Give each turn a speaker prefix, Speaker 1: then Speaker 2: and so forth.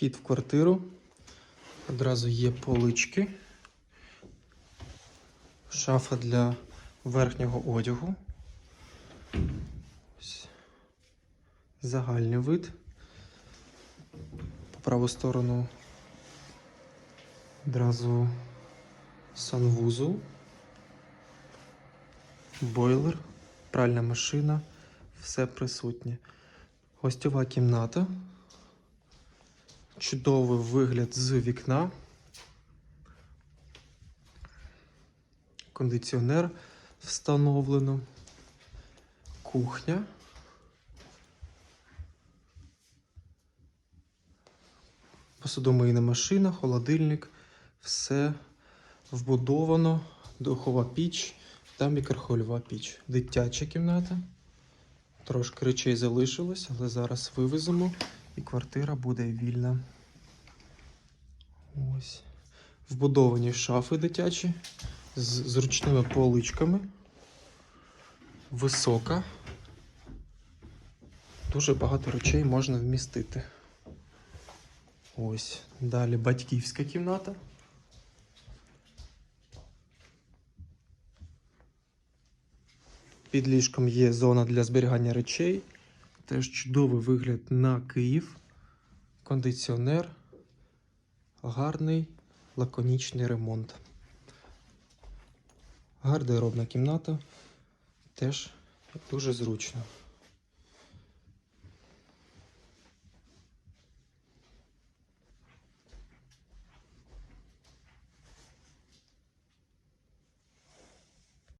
Speaker 1: Вхід в квартиру. Одразу є полички. Шафа для верхнього одягу. Загальний вид. По праву сторону одразу санвузол, бойлер, пральна машина, все присутнє. Гостьова кімната. Чудовий вигляд з вікна. Кондиціонер встановлено. Кухня. Посудомийна машина, холодильник. Все вбудовано. Духова піч та мікрохвильова піч. Дитяча кімната. Трошки речей залишилось, але зараз вивеземо і квартира буде вільна. Ось. Вбудовані шафи дитячі з зручними поличками. Висока. Дуже багато речей можна вмістити. Ось. Далі батьківська кімната. Під ліжком є зона для зберігання речей. Теж чудовий вигляд на Київ. Кондиціонер. Гарний лаконічний ремонт. Гардеробна кімната. Теж дуже зручно.